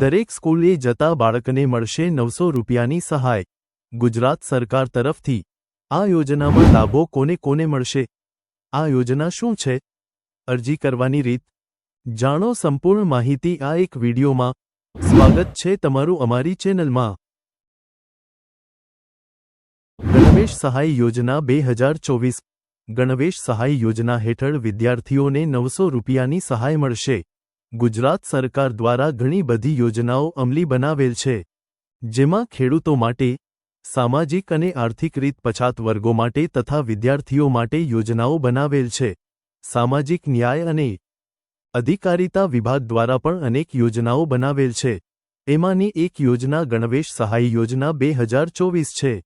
દરેક સ્કૂલે જતા બાળકને મળશે નવસો રૂપિયાની સહાય. ગુજરાત સરકાર તરફથી. આ યોજનામાં લાભો કોને કોને મળશે? આ યોજના શું છે? અરજી કરવાની રીત. જાણો સંપૂર્ણ માહિતી આ એક વિડીયોમાં. સ્વાગત છે તમારું અમારી ચેનલમાં. ગણવેશ સહાય યોજના બે હજાર ચોવીસ. ગણવેશ સહાય યોજના હેઠળ વિદ્યાર્થીઓને નવસો રૂપિયાની સહાય મળશે. ગુજરાત સરકાર દ્વારા ઘણી બધી યોજનાઓ અમલી બનાવેલ છે, જેમાં ખેડૂતો માટે, સામાજિક અને આર્થિક રીત પછાત વર્ગો માટે તથા વિદ્યાર્થીઓ માટે યોજનાઓ બનાવેલ છે. સામાજિક ન્યાય અને અધિકારિતા વિભાગ દ્વારા પણ અનેક યોજનાઓ બનાવેલ છે. એમાંની એક યોજના ગણવેશ સહાય યોજના બે હજાર ચોવીસ છે.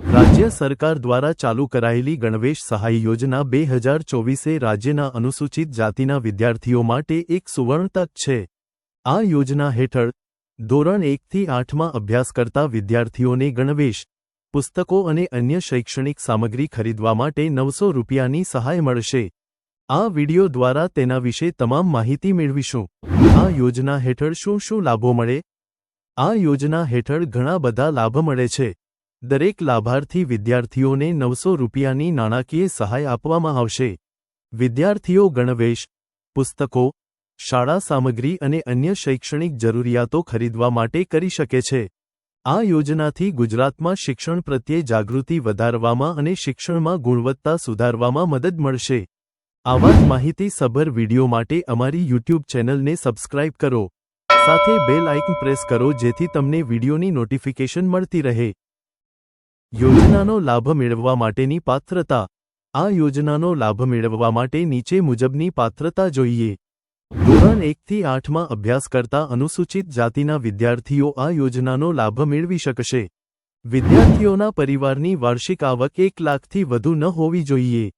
રાજ્ય સરકાર દ્વારા ચાલુ કરાયેલી ગણવેશ સહાય યોજના બે હજાર ચોવીસે રાજ્યના અનુસૂચિત જાતિના વિદ્યાર્થીઓ માટે એક સુવર્ણ તક છે. આ યોજના હેઠળ ધોરણ એકથી આઠમાં અભ્યાસ કરતા વિદ્યાર્થીઓને ગણવેશ, પુસ્તકો અને અન્ય શૈક્ષણિક સામગ્રી ખરીદવા માટે નવસો રૂપિયાની સહાય મળશે. આ વિડિયો દ્વારા તેના વિશે તમામ માહિતી મેળવીશું. આ યોજના હેઠળ શું શું લાભો મળે? આ યોજના હેઠળ ઘણા બધા લાભ મળે છે. દરેક લાભાર્થી વિદ્યાર્થીઓને નવસો રૂપિયાની નાણાકીય સહાય આપવામાં આવશે. વિદ્યાર્થીઓ ગણવેશ, પુસ્તકો, શાળા સામગ્રી અને અન્ય શૈક્ષણિક જરૂરિયાતો ખરીદવા માટે કરી શકે છે. આ યોજનાથી ગુજરાતમાં શિક્ષણ પ્રત્યે જાગૃતિ વધારવામાં અને શિક્ષણમાં ગુણવત્તા સુધારવામાં મદદ મળશે. આવા જ માહિતીસભર વીડિયો માટે અમારી યુટ્યુબ ચેનલને સબસ્ક્રાઇબ કરો. સાથે બેલ આઇકન પ્રેસ કરો જેથી તમને વિડિયોની નોટિફિકેશન મળતી રહે. યોજનાનો લાભ મેળવવા માટેની પાત્રતા. આ યોજનાનો લાભ મેળવવા માટે નીચે મુજબની પાત્રતા જોઈએ. ધોરણ એકથી આઠમાં અભ્યાસ કરતા અનુસૂચિત જાતિના વિદ્યાર્થીઓ આ યોજનાનો લાભ મેળવી શકશે. વિદ્યાર્થીઓના પરિવારની વાર્ષિક આવક એક લાખથી વધુ ન હોવી જોઈએ.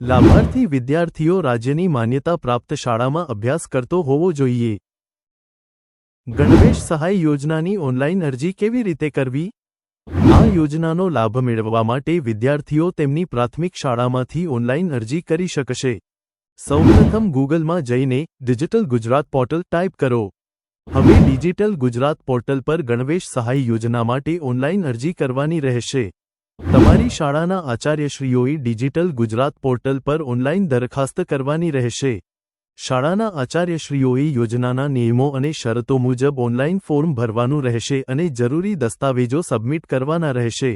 લાભાર્થી વિદ્યાર્થીઓ રાજ્યની માન્યતા પ્રાપ્ત શાળામાં અભ્યાસ કરતો હોવો જોઈએ. ગણવેશ સહાય યોજનાની ઓનલાઈન અરજી કેવી રીતે કરવી? આ યોજનાનો લાભ મેળવવા માટે વિદ્યાર્થીઓ તેમની પ્રાથમિક શાળામાંથી ઓનલાઈન અરજી કરી શકશે. સૌપ્રથમ ગૂગલમાં જઈને ડિજિટલ ગુજરાત પોર્ટલ ટાઈપ કરો. હવે ડિજિટલ ગુજરાત પોર્ટલ પર ગણવેશ સહાય યોજના માટે ઓનલાઈન અરજી કરવાની રહેશે. તમારી શાળાના આચાર્યશ્રીઓએ ડિજિટલ ગુજરાત પોર્ટલ પર ઓનલાઈન દરખાસ્ત કરવાની રહેશે. શાળાના આચાર્યશ્રીઓએ યોજનાના નિયમો અને શરતો મુજબ ઓનલાઇન ફોર્મ ભરવાનું રહેશે અને જરૂરી દસ્તાવેજો સબમિટ કરવાના રહેશે.